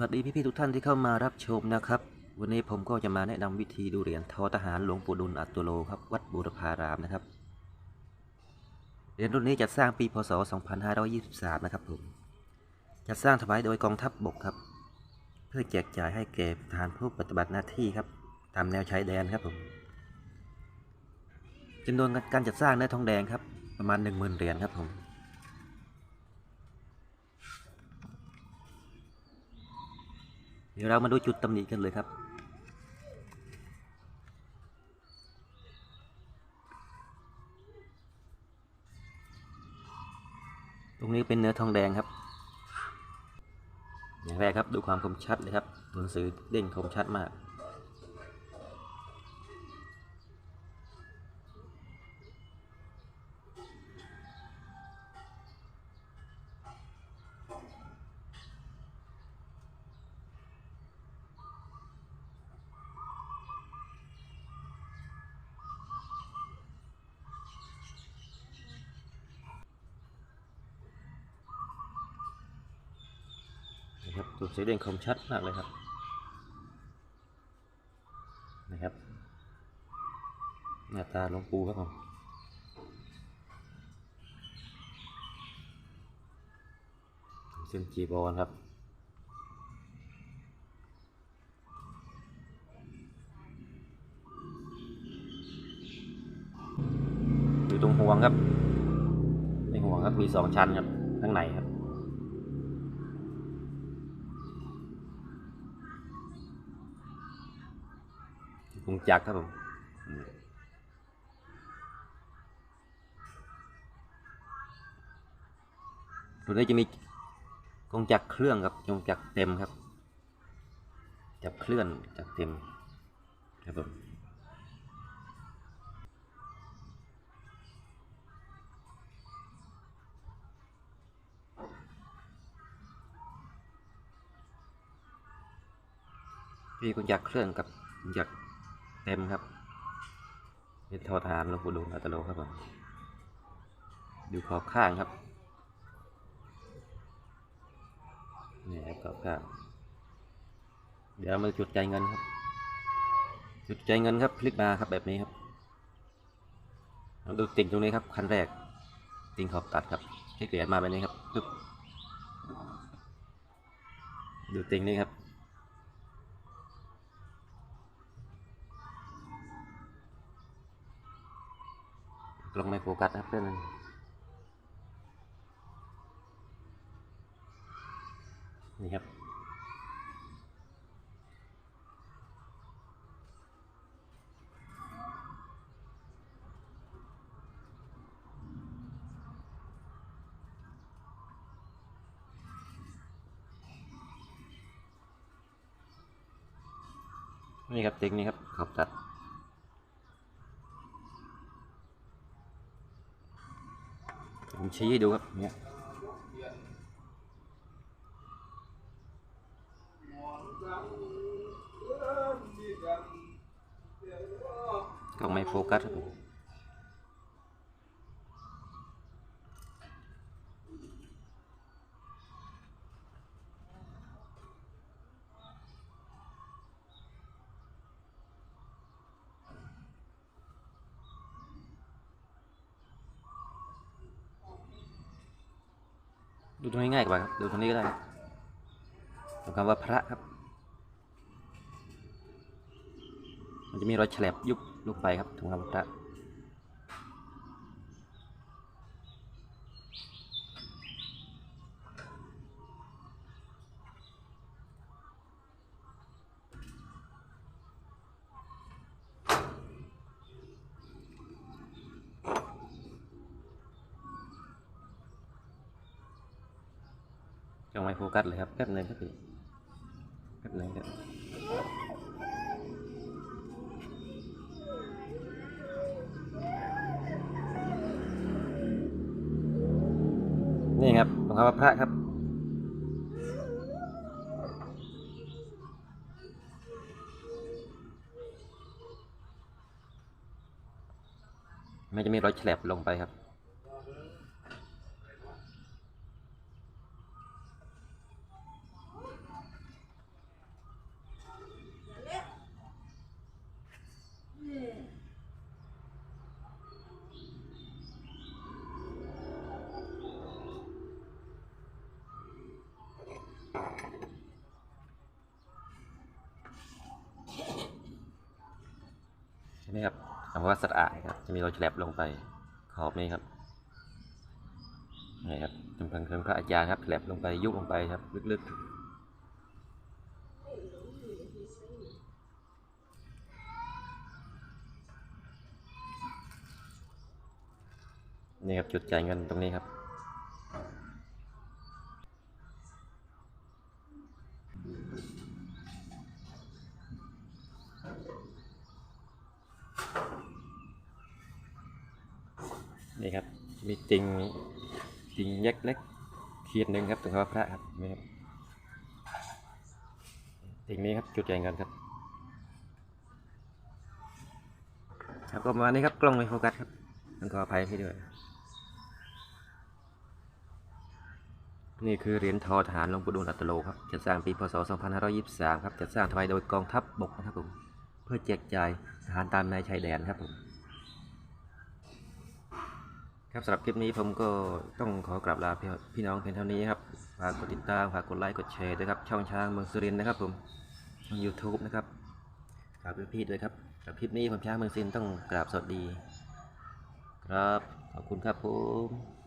วัสดีพี่ๆทุกท่านที่เข้ามารับชมนะครับ วันนี้ผมก็จะมาแนะนำวิธีดูเหรียญทอทหารหลวงปู่ดุลอัตโตโลครับวัดบูรพารามนะครับเหรียญรุ่นนี้จัดสร้างปีพศ 2523 นะครับผมจัดสร้างถวายโดยกองทัพบบกครับ เพื่อแจกจ่ายให้แก่ทหารผู้ปฏิบัติหน้าที่ครับ ตามแนวชายแดนครับผมจำนวนการจัดสร้างเนื้อทองแดงครับประมาณ 10,000เหรียญครับผม เดี๋ยวเรามาดูจุดตำหนิกันเลยครับ ตรงนี้เป็นเนื้อทองแดงครับ อย่างแรกครับดูความคมชัดเลยครับตัวหนังสือเด้งคมชัดมาก นะครับตัวสีแดงคมชัดมากเลยครับนะครับหน้าตาหลวงปู่ครับผมเส้นจีบอลครับอยู่ตรงห่วงครับในห่วงครับมีสองชั้นครับข้างในครับ ก งจักรครับผมตัวนี้จะมีกงจักรเครื่องครับกงจักรเต็มครับ จับเคลื่อนจักรเต็มครับผมมีกงจักรเครื่องกับกงจักร เต็มครับเป็นทอทานหลวงปู่ดูลอัตโลครับผมดูขอบข้างครับนี่ครับขอบข้าง เดี๋ยวมาจุดใจเงินครับ จุดใจเงินครับคลิกมาครับแบบนี้ครับเราดูติ่งตรงนี้ครับคันแรก ติ่งขอบตัดครับคลิกเหรียญมาแบบนี้ครับปึ๊บดูติ่งนี้ครับ นี่ครับนี่ครับเต็งนี่ครับขอบตัดผมชี้ให้ดูครับเนี่ย กล้องไม่โฟกัสครับดูตรงนี้ง่ายกว่าครับ ดูตรงนี้ก็ได้บตรงคำว่าพระครับ มันจะมีรอยแฉลบยุบลงไปครับตรงคำว่าพระจงไม่โฟกัสเลยครับแป๊บหนึงครับพี่แป๊บหนึงครับ นี่ครับหลวงพ่อพระครับ มันจะมีรอยแฉลบลงไปครับ นี่ครับคำว่าสะอาดครับ จะมีรอยแฉลบลงไปขอบนี้ครับนี่ครับจำพังเครื่องพระอาจารย์ครับแฉลบลงไปยุบลงไปครับ ลึกๆนี่ครับจุดจ่ายเงินตรงนี้ครับ นี่ครับ มีติงติงเล็กเล็กเขียนหนึ่งครับตรงคำว่าพระครับนี่ครับติงนี้ครับจุดใหญ่เงินครับครับก็ประมาณนี้ครับกล้องไม่โฟกัสครับต้องขออภัยพี่ด้วย นี่คือเหรียญทอทหารหลวงปู่ดูลอัตโลครับจัดสร้างปีพศ 2523 ครับจัดสร้างถวายโดยกองทัพบกนะครับผมเพื่อแจกจ่ายทหารตามนายชายแดนครับผม ครับสำหรับคลิปนี้ผมก็ต้องขอกราบลาพี่น้องเพียงเท่านี้ครับฝากกดติดตามฝากกดไลค์กดแชร์ด้วยครับช่องช้างเมืองสุรินทร์นะครับผมช่องยูทูบนะครับฝากพี่ๆด้วยครับสำหรับคลิปนี้ผมช้างเมืองสุรินทร์ต้องกราบสวัสดี ครับขอบคุณครับผม